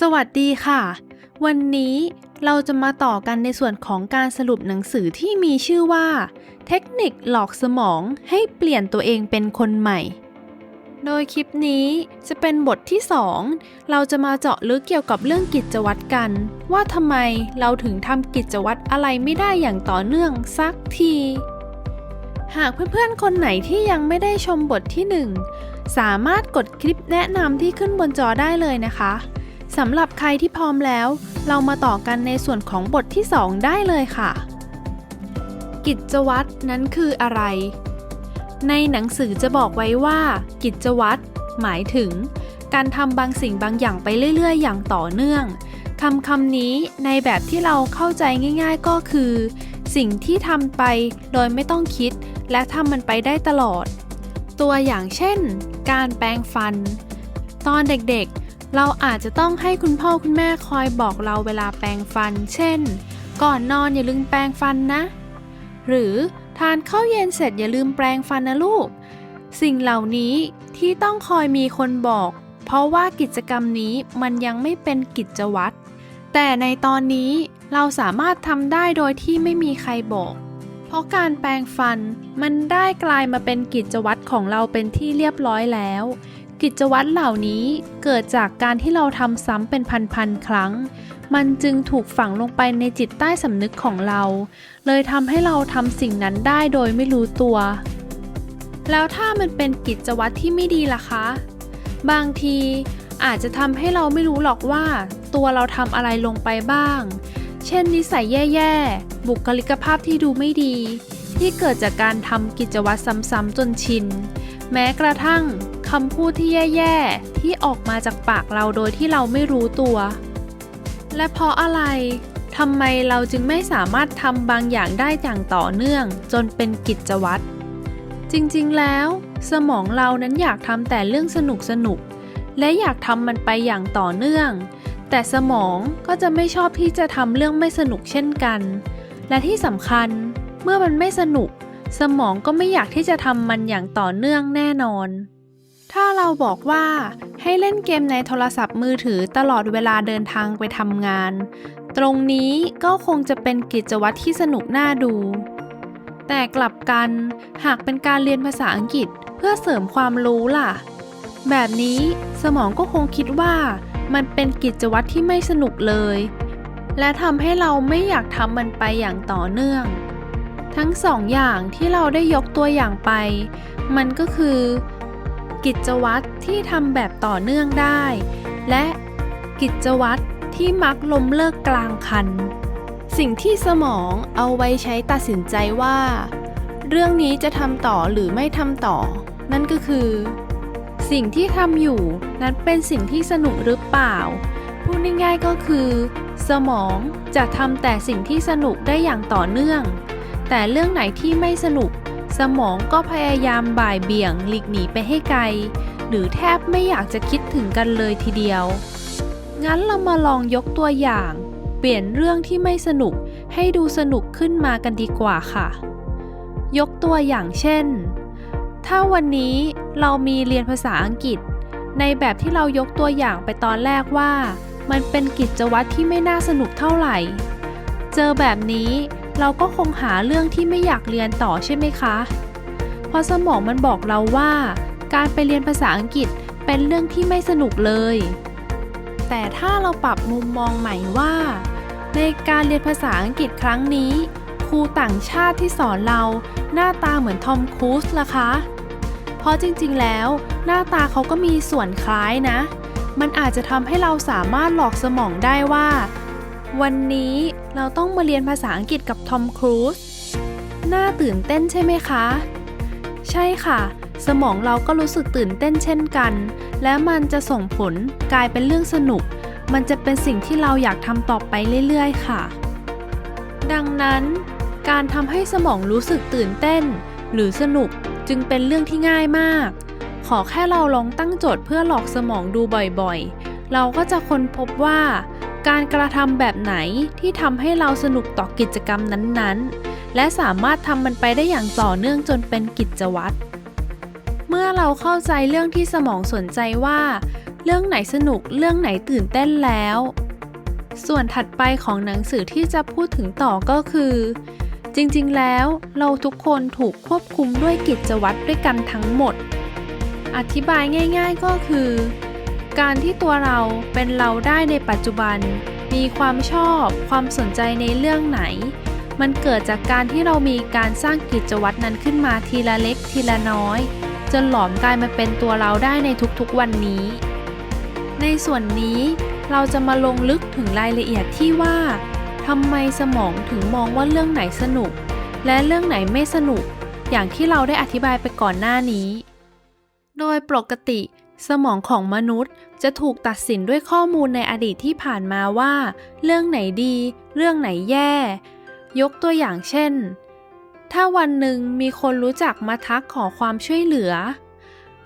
สวัสดีค่ะ วันนี้เราจะมาต่อกันในส่วนของการสรุปหนังสือที่มีชื่อว่า เทคนิคหลอกสมองให้เปลี่ยนตัวเองเป็นคนใหม่ โดยคลิปนี้จะเป็นบทที่ 2 เราจะมาเจาะลึกเกี่ยวกับเรื่องกิจวัตรกัน ว่าทำไมเราถึงทำกิจวัตรอะไรไม่ได้อย่างต่อเนื่องสักที หากเพื่อนๆ คนไหนที่ยังไม่ได้ชมบทที่ 1 สามารถกดคลิปแนะนำที่ขึ้นบนจอได้เลยนะคะ สำหรับใครที่พร้อมแล้ว เรามาต่อกันในส่วนของบทที่ 2 ได้เลยค่ะ กิจวัตรนั้นคืออะไร ในหนังสือจะบอกไว้ว่า กิจวัตรหมายถึง การทำบางสิ่งบางอย่างไปเรื่อย ๆ อย่างต่อเนื่องคำคำนี้ในแบบที่เราเข้าใจง่าย ๆ ก็คือ สิ่งที่ทำไปโดยไม่ต้องคิด และทำมันไปได้ตลอด ตัวอย่างเช่น การแปรงฟัน ตอนเด็กๆ เราอาจจะต้องให้คุณพ่อคุณแม่คอยบอกเราเวลาแปรงฟัน เช่น ก่อนนอนอย่าลืมแปรงฟันนะ หรือทานข้าวเย็นเสร็จอย่าลืมแปรงฟันนะลูก สิ่งเหล่านี้ที่ต้องคอยมีคนบอก เพราะว่ากิจกรรมนี้มันยังไม่เป็นกิจวัตร แต่ในตอนนี้เราสามารถทำได้โดยที่ไม่มีใครบอก เพราะการแปรงฟันมันได้กลายมาเป็นกิจวัตรของเราเป็นที่เรียบร้อยแล้ว กิจวัตรเหล่านี้เกิดจากการที่เราทำซ้ำเป็นพันๆครั้ง มันจึงถูกฝังลงไปในจิตใต้สำนึกของเรา เลยทำให้เราทำสิ่งนั้นได้โดยไม่รู้ตัว แล้วถ้ามันเป็นกิจวัตรที่ไม่ดีล่ะคะ บางทีอาจจะทำให้เราไม่รู้หรอกว่า ตัวเราทำอะไรลงไปบ้าง เช่น นิสัยแย่ๆ บุคลิกภาพที่ดูไม่ดี ที่เกิดจากการทำกิจวัตรซ้ำๆจนชิน แม้กระทั่ง คำพูดที่แย่ๆ ที่ออกมาจากปากเราโดยที่เราไม่รู้ตัว และเพราะอะไรทำไมเราจึงไม่สามารถทำบางอย่างได้อย่างต่อเนื่อง จนเป็นกิจวัตร จริงๆแล้ว สมองเรานั้นอยากทำแต่เรื่องสนุกสนุกๆและอยากทำมันไปอย่างต่อเนื่อง แต่สมองก็จะไม่ชอบที่จะทำเรื่องไม่สนุกเช่นกัน และที่สำคัญเมื่อมันไม่สนุก สมองก็ไม่อยากที่จะทำมันอย่างต่อเนื่องแน่นอน ถ้าเราบอกว่าให้เล่นเกมในโทรศัพท์มือถือตลอดเวลาเดินทางไปทำงาน ตรงนี้ก็คงจะเป็นกิจวัตรที่สนุกน่าดู แต่กลับกันหากเป็นการเรียนภาษาอังกฤษเพื่อเสริมความรู้ล่ะ แบบนี้สมองก็คงคิดว่ามันเป็นกิจวัตรที่ไม่สนุกเลย และทำให้เราไม่อยากทำมันไปอย่างต่อเนื่อง ทั้งสองอย่างที่เราได้ยกตัวอย่างไป มันก็คือ กิจวัตรที่ทำแบบต่อเนื่องได้ และกิจวัตรที่มักล้มเลิกกลางคัน สิ่งที่สมองเอาไว้ใช้ตัดสินใจว่า เรื่องนี้จะทำต่อหรือไม่ทำต่อ นั่นก็คือ สิ่งที่ทำอยู่นั้นเป็นสิ่งที่สนุกหรือเปล่า พูดง่ายๆก็คือ สมองจะทำแต่สิ่งที่สนุกได้อย่างต่อเนื่อง แต่เรื่องไหนที่ไม่สนุก สมองก็พยายามบ่ายเบี่ยงหลีกหนีไปให้ไกล หรือแทบไม่อยากจะคิดถึงกันเลยทีเดียว งั้นเรามาลองยกตัวอย่าง เปลี่ยนเรื่องที่ไม่สนุกให้ดูสนุกขึ้นมากันดีกว่าค่ะ ยกตัวอย่างเช่น ถ้าวันนี้เรามีเรียนภาษาอังกฤษ ในแบบที่เรายกตัวอย่างไปตอนแรกว่า มันเป็นกิจวัตรที่ไม่น่าสนุกเท่าไหร่ เจอแบบนี้ เราก็คงหาเรื่องที่ไม่อยากเรียนต่อใช่ไหมคะ เพราะสมองมันบอกเราว่า การไปเรียนภาษาอังกฤษเป็นเรื่องที่ไม่สนุกเลย แต่ถ้าเราปรับมุมมองใหม่ว่า ในการเรียนภาษาอังกฤษครั้งนี้ ครูต่างชาติที่สอนเราหน้าตาเหมือนทอมครูซล่ะคะ เพราะจริงๆแล้ว หน้าตาเขาก็มีส่วนคล้ายนะ มันอาจจะทำให้เราสามารถหลอกสมองได้ว่า วันนี้ เราต้องมาเรียนภาษาอังกฤษกับทอมครูซ น่าตื่นเต้นใช่ไหมคะ ใช่ค่ะ สมองเราก็รู้สึกตื่นเต้นเช่นกัน และมันจะส่งผลกลายเป็นเรื่องสนุก มันจะเป็นสิ่งที่เราอยากทำต่อไปเรื่อยๆ ค่ะ ดังนั้น การทำให้สมองรู้สึกตื่นเต้น หรือสนุกจึงเป็นเรื่องที่ง่ายมาก ขอแค่เราลองตั้งโจทย์เพื่อหลอกสมองดูบ่อยๆ เราก็จะค้นพบว่า การกระทำแบบไหนที่ทำให้เราสนุกต่อกิจกรรมนั้นๆ และสามารถทำมันไปได้อย่างต่อเนื่องจนเป็นกิจวัตร เมื่อเราเข้าใจเรื่องที่สมองสนใจว่า เรื่องไหนสนุกเรื่องไหนตื่นเต้นแล้ว ส่วนถัดไปของหนังสือที่จะพูดถึงต่อก็คือ จริงๆ แล้วเราทุกคนถูกควบคุมด้วยกิจวัตรด้วยกันทั้งหมด อธิบายง่าย ๆ ก็คือ การที่ตัวเราเป็นเราได้ในปัจจุบัน มีความชอบความสนใจในเรื่องไหน มันเกิดจากการที่เรามีการสร้างกิจวัตรนั้นขึ้นมาทีละเล็กทีละน้อย จนหลอมกลายมาเป็นตัวเราได้ในทุกๆวันนี้ ในส่วนนี้เราจะมาลงลึกถึงรายละเอียดที่ว่าทำไมสมองถึงมองว่าเรื่องไหนสนุก และเรื่องไหนไม่สนุก อย่างที่เราได้อธิบายไปก่อนหน้านี้ โดยปกติ สมองของมนุษย์จะถูกตัดสินด้วยข้อมูลในอดีตที่ผ่านมาว่า เรื่องไหนดี เรื่องไหนแย่ ยกตัวอย่างเช่น ถ้าวันหนึ่งมีคนรู้จักมาทักขอความช่วยเหลือ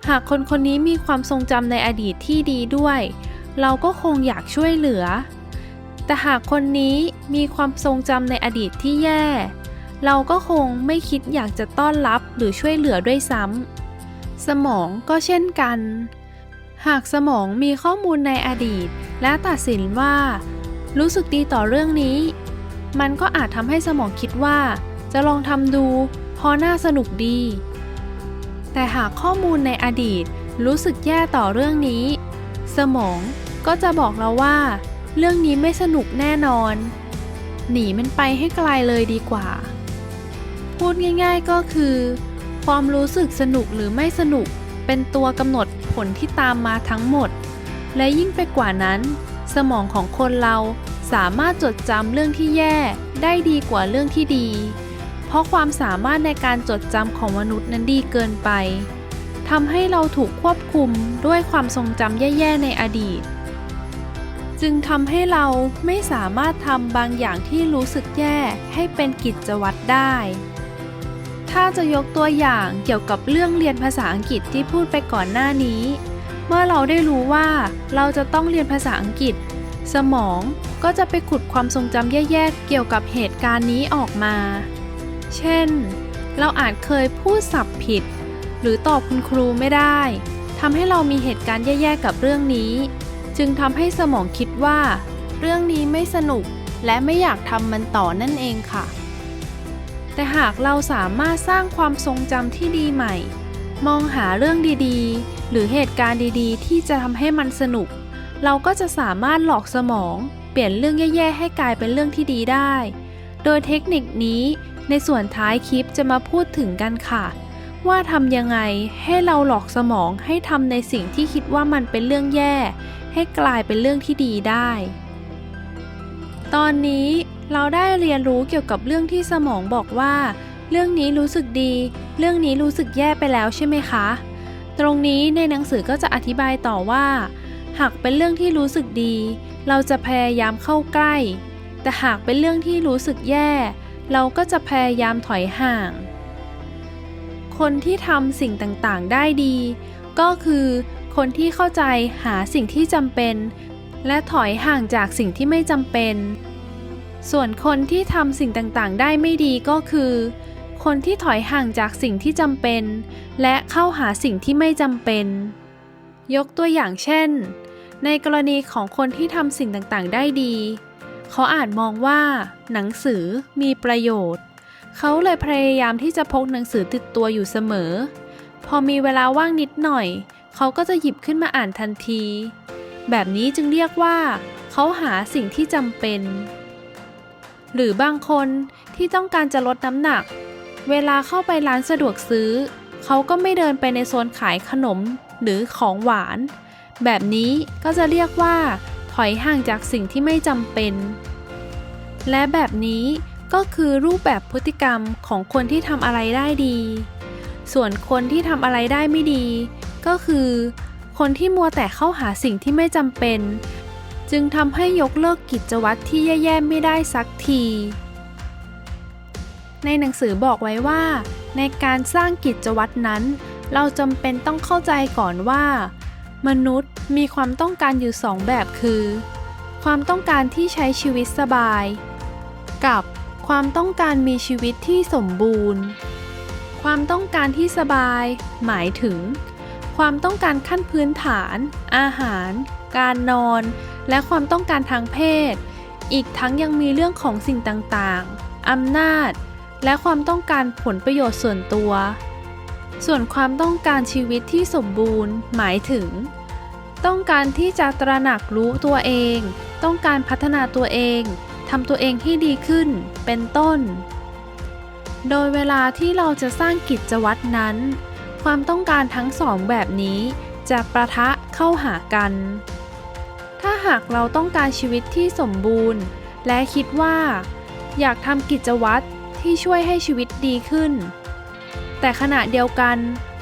หากคนคนนี้มีความทรงจำในอดีตที่ดีด้วย เราก็คงอยากช่วยเหลือ แต่หากคนนี้มีความทรงจำในอดีตที่แย่ เราก็คงไม่คิดอยากจะต้อนรับหรือช่วยเหลือด้วยซ้ำสมองก็เช่นกัน หากสมองมีข้อมูลในอดีต และตัดสินว่า รู้สึกดีต่อเรื่องนี้ มันก็อาจทำให้สมองคิดว่า จะลองทำดูเพอน่าสนุกดี แต่หากข้อมูลในอดีตรู้สึกแย่ต่อเรื่องนี้ สมองก็จะบอกเราว่า เรื่องนี้ไม่สนุกแน่นอน หนีมันไปให้ไกลเลยดีกว่า พูดง่าย ๆก็คือ ความรู้สึกสนุกหรือไม่สนุกเป็นตัวกำหนด ผลที่ตามมาทั้งหมด และยิ่งไปกว่านั้น สมองของคนเราสามารถจดจำเรื่องที่แย่ได้ดีกว่าเรื่องที่ดี เพราะความสามารถในการจดจำของมนุษย์นั้นดีเกินไปทำให้เราถูกควบคุมด้วยความทรงจำแย่ๆในอดีต จึงทำให้เราไม่สามารถทำบางอย่างที่รู้สึกแย่ให้เป็นกิจวัตรได้ ถ้าจะยกตัวอย่างเกี่ยวกับเรื่องเรียนภาษาอังกฤษที่พูดไปก่อนหน้านี้ เมื่อเราได้รู้ว่าเราจะต้องเรียนภาษาอังกฤษ สมองก็จะไปขุดความทรงจำแย่ๆเกี่ยวกับเหตุการณ์นี้ออกมา เช่น เราอาจเคยพูดศัพท์ผิด หรือตอบคุณครูไม่ได้ทำให้เรามีเหตุการณ์แย่ๆกับเรื่องนี้ จึงทำให้สมองคิดว่า เรื่องนี้ไม่สนุกและไม่อยากทำมันต่อนั่นเองค่ะ แต่หากเราสามารถสร้างความทรงจำที่ดีใหม่ มองหาเรื่องดีๆ หรือเหตุการณ์ดีๆ ที่จะทำให้มันสนุก เราก็จะสามารถหลอกสมอง เปลี่ยนเรื่องแย่ๆ ให้กลายเป็นเรื่องที่ดีได้ โดยเทคนิคนี้ในส่วนท้ายคลิปจะมาพูดถึงกันค่ะ ว่าทำยังไงให้เราหลอกสมองให้ทำในสิ่งที่คิดว่ามันเป็นเรื่องแย่ ให้กลายเป็นเรื่องที่ดีได้ ตอนนี้ เราได้เรียนรู้เกี่ยวกับเรื่องที่สมองบอกว่า เรื่องนี้รู้สึกดี เรื่องนี้รู้สึกแย่ไปแล้วใช่ไหมคะ ตรงนี้ในหนังสือก็จะอธิบายต่อว่า หากเป็นเรื่องที่รู้สึกดี เราจะพยายามเข้าใกล้ แต่หากเป็นเรื่องที่รู้สึกแย่ เราก็จะพยายามถอยห่าง คนที่ทำสิ่งต่างๆ ได้ดี ก็คือคนที่เข้าใจหาสิ่งที่จำเป็น และถอยห่างจากสิ่งที่ไม่จำเป็น ส่วนคนที่ทำสิ่งต่างๆ ได้ไม่ดีก็คือ คนที่ถอยห่างจากสิ่งที่จำเป็น และเข้าหาสิ่งที่ไม่จำเป็น ยกตัวอย่างเช่น ในกรณีของคนที่ทำสิ่งต่างๆ ได้ดี เขาอาจมองว่า หนังสือมีประโยชน์ เขาเลยพยายามที่จะพกหนังสือติดตัวอยู่เสมอ พอมีเวลาว่างนิดหน่อย เขาก็จะหยิบขึ้นมาอ่านทันที แบบนี้จึงเรียกว่า เขาหาสิ่งที่จำเป็น หรือบางคนที่ต้องการจะลดน้ำหนัก เวลาเข้าไปร้านสะดวกซื้อ เขาก็ไม่เดินไปในโซนขายขนมหรือของหวาน แบบนี้ก็จะเรียกว่า ถอยห่างจากสิ่งที่ไม่จำเป็น และแบบนี้ก็คือรูปแบบพฤติกรรมของคนที่ทำอะไรได้ดี ส่วนคนที่ทำอะไรได้ไม่ดี ก็คือ คนที่มัวแต่เข้าหาสิ่งที่ไม่จำเป็น จึงทำให้ยกเลิกกิจวัตรที่แย่ๆไม่ได้สักที ในหนังสือบอกไว้ว่า ในการสร้างกิจวัตรนั้น เราจำเป็นต้องเข้าใจก่อนว่า มนุษย์มีความต้องการอยู่สองแบบคือ ความต้องการที่ใช้ชีวิตสบาย กับความต้องการมีชีวิตที่สมบูรณ์ ความต้องการที่สบาย หมายถึง ความต้องการขั้นพื้นฐาน อาหาร การนอน และความต้องการทางเพศ อีกทั้งยังมีเรื่องของสิ่งต่างๆ อำนาจ และความต้องการผลประโยชน์ส่วนตัว ส่วนความต้องการชีวิตที่สมบูรณ์ หมายถึง ต้องการที่จะตระหนักรู้ตัวเอง ต้องการพัฒนาตัวเองทำตัวเองให้ดีขึ้น เป็นต้น โดยเวลาที่เราจะสร้างกิจวัตรนั้น ความต้องการทั้งสองแบบนี้จะประทะเข้าหากัน หากเราต้องการชีวิตที่สมบูรณ์ และคิดว่า อยากทำกิจวัตรที่ช่วยให้ชีวิตดีขึ้น แต่ขณะเดียวกัน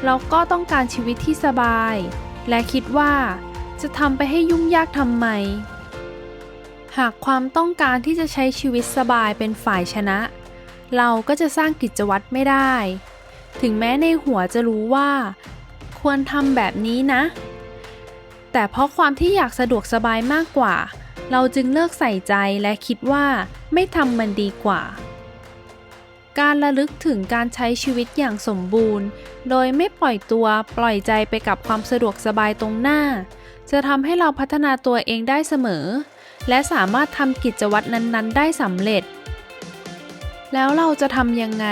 เราก็ต้องการชีวิตที่สบาย และคิดว่า จะทำไปให้ยุ่งยากทำไม หากความต้องการที่จะใช้ชีวิตสบายเป็นฝ่ายชนะ เราก็จะสร้างกิจวัตรไม่ได้ ถึงแม้ในหัวจะรู้ว่า ควรทำแบบนี้นะ แต่เพราะความที่อยากสะดวกสบายมากกว่า เราจึงเลิกใส่ใจและคิดว่าไม่ทำมันดีกว่า การระลึกถึงการใช้ชีวิตอย่างสมบูรณ์ โดยไม่ปล่อยตัวปล่อยใจไปกับความสะดวกสบายตรงหน้า จะทำให้เราพัฒนาตัวเองได้เสมอ และสามารถทำกิจวัตรนั้นๆ ได้สำเร็จ แล้วเราจะทำยังไง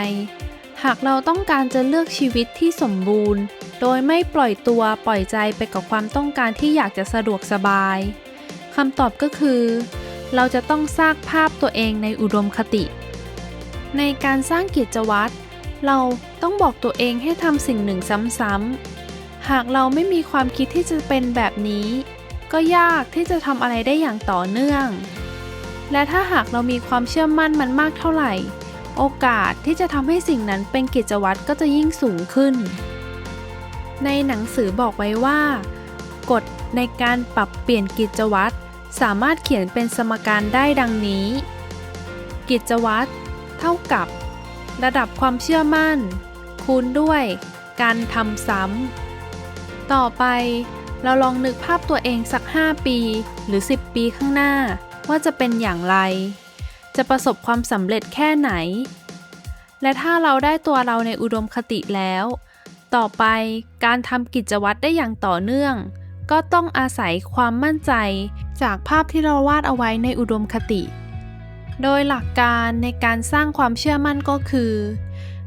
หากเราต้องการจะเลือกชีวิตที่สมบูรณ์ โดยไม่ปล่อยตัวปล่อยใจไปกับความต้องการที่อยากจะสะดวกสบายคำตอบก็คือ เราจะต้องสร้างภาพตัวเองในอุดมคติ ในการสร้างกิจวัตรเราต้องบอกตัวเองให้ทำสิ่งหนึ่งซ้ำๆ หากเราไม่มีความคิดที่จะเป็นแบบนี้ ก็ยากที่จะทำอะไรได้อย่างต่อเนื่อง และถ้าหากเรามีความเชื่อมั่นมันมากเท่าไหร่ โอกาสที่จะทำให้สิ่งนั้นเป็นกิจวัตรก็จะยิ่งสูงขึ้น ในหนังสือบอกไว้ว่า กฎในการปรับเปลี่ยนกิจวัตรสามารถเขียนเป็นสมการได้ดังนี้ กิจวัตรเท่ากับ ระดับความเชื่อมั่น คูณด้วย การทำซ้ำต่อไปเราลองนึกภาพตัวเองสัก 5 ปีหรือ 10 ปีข้างหน้า ว่าจะเป็นอย่างไร จะประสบความสำเร็จแค่ไหน และถ้าเราได้ตัวเราในอุดมคติแล้ว ต่อไปการทำกิจวัตรได้อย่างต่อเนื่อง ก็ต้องอาศัยความมั่นใจ จากภาพที่เราวาดเอาไว้ในอุดมคติ โดยหลักการในการสร้างความเชื่อมั่นก็คือ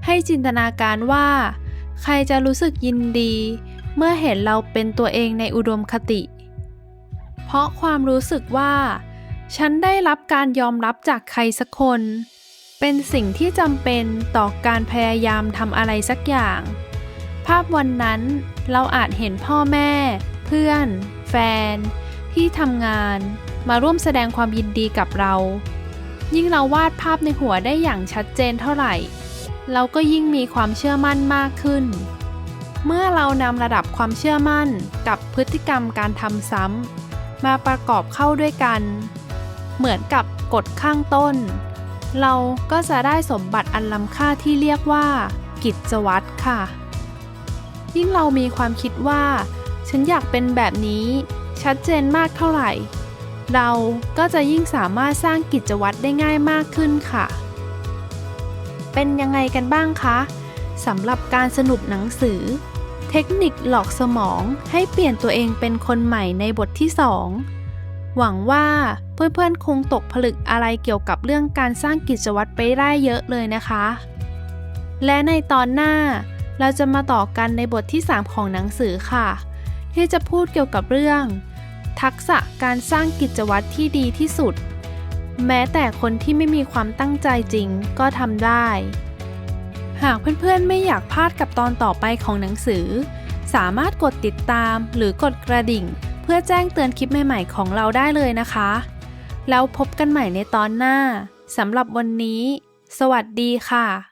ให้จินตนาการว่า ใครจะรู้สึกยินดี เมื่อเห็นเราเป็นตัวเองในอุดมคติ เพราะความรู้สึกว่า ฉันได้รับการยอมรับจากใครสักคน เป็นสิ่งที่จำเป็นต่อการพยายามทำอะไรสักอย่าง ภาพวันนั้นเราอาจเห็นพ่อแม่ เพื่อน แฟน ที่ทำงานมาร่วมแสดงความยินดีกับเรา ยิ่งเราวาดภาพในหัวได้อย่างชัดเจนเท่าไหร่ เราก็ยิ่งมีความเชื่อมั่นมากขึ้น เมื่อเรานำระดับความเชื่อมั่นกับพฤติกรรมการทำซ้ำมาประกอบเข้าด้วยกัน เหมือนกับกฎข้างต้น เราก็จะได้สมบัติอันล้ำค่าที่เรียกว่า กิจวัตรค่ะ ยิ่งเรามีความคิดว่า ฉันอยากเป็นแบบนี้ ชัดเจนมากเท่าไหร่ เราก็จะยิ่งสามารถสร้างกิจวัตรได้ง่ายมากขึ้นค่ะ เป็นยังไงกันบ้างคะสำหรับการสรุปหนังสือ เทคนิคหลอกสมองให้เปลี่ยนตัวเองเป็นคนใหม่ในบทที่ 2 หวังว่าเพื่อนๆคงตกผลึกอะไรเกี่ยวกับเรื่องการสร้างกิจวัตรไปได้เยอะเลยนะคะ และในตอนหน้า เราจะมาต่อกันในบทที่ 3 ของหนังสือค่ะ ที่จะพูดเกี่ยวกับเรื่อง ทักษะการสร้างกิจวัตรที่ดีที่สุด แม้แต่คนที่ไม่มีความตั้งใจจริงก็ทำได้ หากเพื่อนๆไม่อยากพลาดกับตอนต่อไปของหนังสือ สามารถกดติดตามหรือกดกระดิ่ง เพื่อแจ้งเตือนคลิปใหม่ๆของเราได้เลยนะคะ แล้วพบกันใหม่ในตอนหน้าสำหรับวันนี้ สวัสดีค่ะ